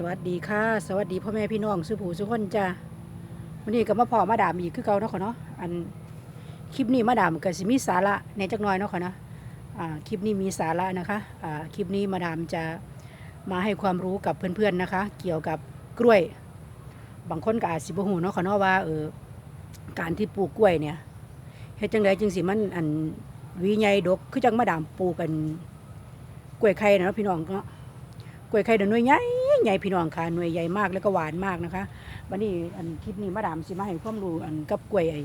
สวัสดีค่ะ สวัสดีพ่อแม่พี่น้องสุผูสุคนจ้าวันนี้ก็มาพอมาดามอีกคือเก่าเนาะค่ะเนาะอันคลิปนี้มาดามก็สิมีสาระในจักน่อยเนาะค่ะเนาะอ่าคลิปนี้มีสาระนะคะอ่าคลิปนี้มาดามจะมาให้ความรู้กับเพื่อนๆนะคะ เกี่ยวกับกล้วย บางคนก็อาจสิบ่ฮู้เนาะค่ะเนาะว่าเออการที่ปลูกกล้วยเนี่ยเฮ็ดจังไดจึงสิมันอันวีใหญ่ดกคือจังมาดามปลูกกันกล้วยไข่เนาะพี่น้องเนาะ กล้วยไข่เดยวหน่วยใหญ่ใหญ่พี่น้องค่ะหน่วยใหญ่มากแล้วก็หวานมากนะคะวันนี้อันคลิปนี้มาดามสิมาให้ความรู้อันกับกล้วยไอ้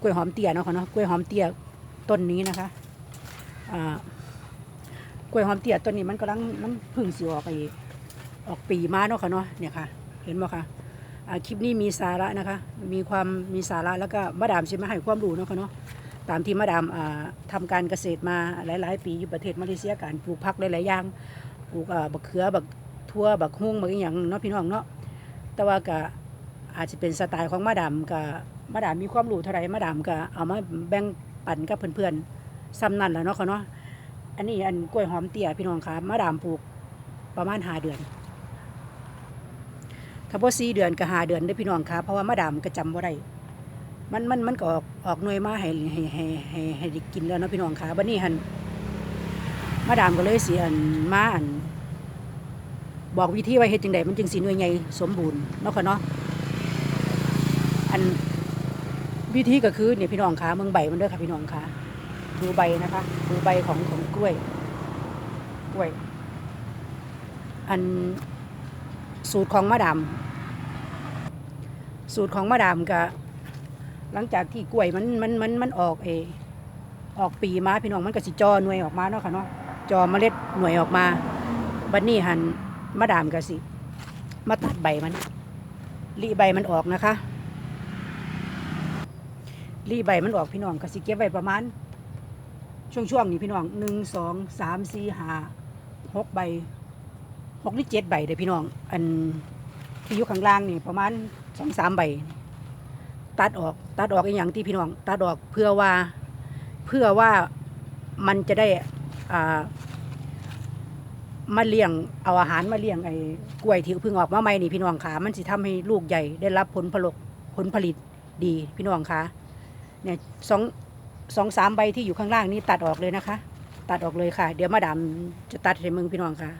กล้วยหอมเตี้ยเนาะค่ะเนาะกล้วยหอมเตี้ยต้นนี้นะคะอ่ากล้วยหอมเตี้ยต้นนี้มันกำลังมันพึ่งสิออกไอ้ออกปีมาเนาะค่ะเนาะเนี่ยค่ะ เห็นไหมคะอ่าคลิปนี้มีสาระนะคะ มีความมีสาระแล้วก็มาดามสิมาให้ความรู้เนาะค่ะเนาะตามที่มาดามอ่าทำการเกษตรมาหลาย ๆ ปีอยู่ประเทศมาเลเซียการปลูกผักหลายๆอย่าง ปลูกอ่าบักเขือบักทั่วบักฮุ้งบักอหย่างเนาะพี่น้องเนาะแต่ว่าก็อาจจะเป็นสไตล์ของมาดามก็มาดามมีความรู้เท่าไรมาดามก็เอามาแบ่งปันกับเพื่อนๆซ้ำนั่นแหละเนาะเขาเนาะอันนี้อันกล้วยหอมเตี้ยพี่น้องค่ะมาดามปลูกประมาณหาเดือนถ้าพอสี่เดือนก็หาเดือนได้พี่น้องค่ะเพราะว่ามาดามก็จำว่าได้มันมันมันก็ออกออกหน่วยมาให้ให้ให้ให้ให้กินแล้วเนาะพี่น้องค่ะบัดนี้หัน มาดามก็เลยเสียอันมาอันบอกวิธีว่าเฮ็ดจังไดมันจึงสิหน่วยใหญ่สมบูรณ์เนาะค่ะเนาะอันวิธีก็คือเนี่ยพี่น้องคะเมืองใบมันเด้อค่ะพี่น้องคะดูใบนะคะดูใบของของกล้วยกล้วย อันสูตรของมาดามสูตรของมาดามก็หลังจากที่กล้วยมันมันมันมันออกเอออกปีมาพี่น้องมันก็สิจอหน่วยออกมาเนาะค่ะเนาะ จอเมล็ดหน่วยออกมาบัดนี้หันมาดามก็สิ มาตัดใบมันรีใบมันออกนะคะรีใบมันออกพี่น้องก็สิเก็บไว้ประมาณ ช่วงๆนี้พี่น้องหนึ่งสองสามสี่ห้าหกใบหกหรือเจ็ดใบเด้อพี่น้อง อันที่อยู่ข้างล่างนี่ประมาณสองสามใบ ตัดออกตัดออกอีกอย่างที่พี่น้อง ตัดออกเพื่อว่าเพื่อว่ามันจะได้ มาเลี้ยงเอาอาหารมาเลี้ยงไอ้กล้วยที่เพิ่งออกมาใหม่นี่พี่น้องขามันสิทำให้ลูกใหญ่ได้รับผลผลกผลผลิตดีพี่น้องคะเนี่ยสองสองสามใบที่อยู่ข้างล่างนี่ตัดออกเลยนะคะ ตัดออกเลยค่ะ เดี๋ยวมาดามจะตัดให้มึงพี่น้องค่ะ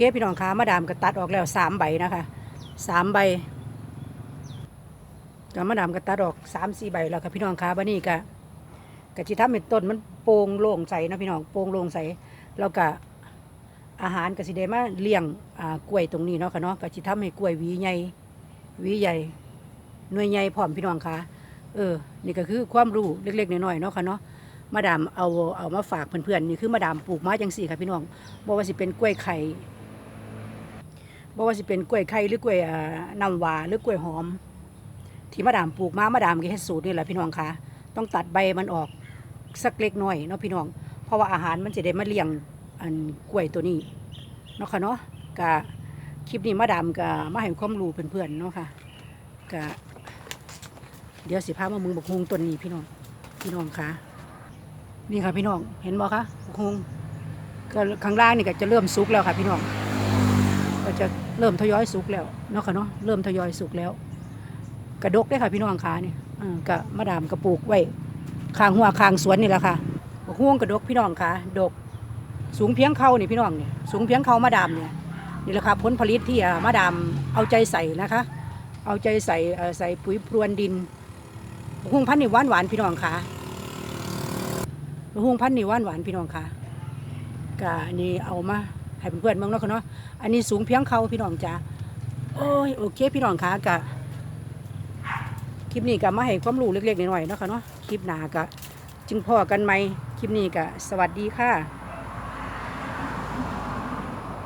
เคพี่น้องคะมาดามก็ตัดออกแล้วสามใบนะคะสามใบก็มาดามก็ตัดออกสามสี่ใบแล้วค่ะพี่น้องคะบันนี้ก็ก็ที่ทำเป็นต้นมันโปร่งโล่งใสนะพี่น้องโปร่งโล่งใสแล้วก็อาหารก็สิได้มาเลี้ยงอ่ากล้วยตรงนี้เนาะค่ะเนาะก็สิทำให้กล้วยหวีใหญ่หวีใหญ่หน่วยใหญ่พร้อมพี่น้องคะเออ นี่ก็คือความรู้เล็กๆน้อยๆเนาะค่ะเนาะมาดามเอาเอามาฝากเพื่อนๆนี่คือมาดามปลูกมาจังสี่ค่ะพี่น้องบ่ว่าสิเป็นกล้วยไข่ บ่ว่าสิเป็นกล้วยไข่หรือกล้วยอ่าน้ำหวาหรือกล้วยหอม ที่มาดามปลูกมามาดามก็เฮ็ดสูตรนี่แหละพี่น้องคะต้องตัดใบมันออกสักเล็กน้อยเนาะพี่น้อง เพราะว่าอาหารมันจะได้มาเลี้ยงอันกล้วยตัวนี้เนาะค่ะเนาะกะคลิปนี้มาดามก็มาให้ความรู้เพื่อนๆเนาะค่ะกะเดี๋ยวสิพามามึงบักฮุงต้นนี้พี่น้องพี่น้องคะนี่ค่ะพี่น้องเห็นบ่คะบักฮุงก็ข้างล่างนี่ก็จะเริ่มสุกแล้วค่ะพี่น้อง ก็จะเริ่มทยอยสุกแล้วเนาะค่ะเนาะเริ่มทยอยสุกแล้ว กระดกได้ค่ะพี่น้องขาเนี่ยก็มาดามกระปลูกไว้ข้างหัวข้างสวนนี่แหละค่ะห่วงกระดกพี่น้องค่ะดก สูงเพียงเข่านี่พี่น้องเนี่ยสูงเพียงเข่ามาดามเนี่ยนี่แหละค่ะผลผลิตที่มาดามเอาใจใส่นะคะ เอาใจใส่ใส่ปุ๋ยพรวนดินห่วงพันธุ์นี่หวานหวานพี่น้องค่ะห่วงพันธุ์นี่หวานหวานพี่น้องค่ะก็อันนี่เอามา ให้เพื่อนๆเมืองเนาะค่ะเนาะอันนี้สูงเพียงเขาพี่น้องจ้าโอ้ยโอเคพี่น้องคะกะคลิปนี้ก็มาให้ความรู้เล็กๆน้อยๆเนาะค่ะเนาะคลิปหน้ากะจึงพอกันไหมคลิปนี้กะสวัสดีค่ะ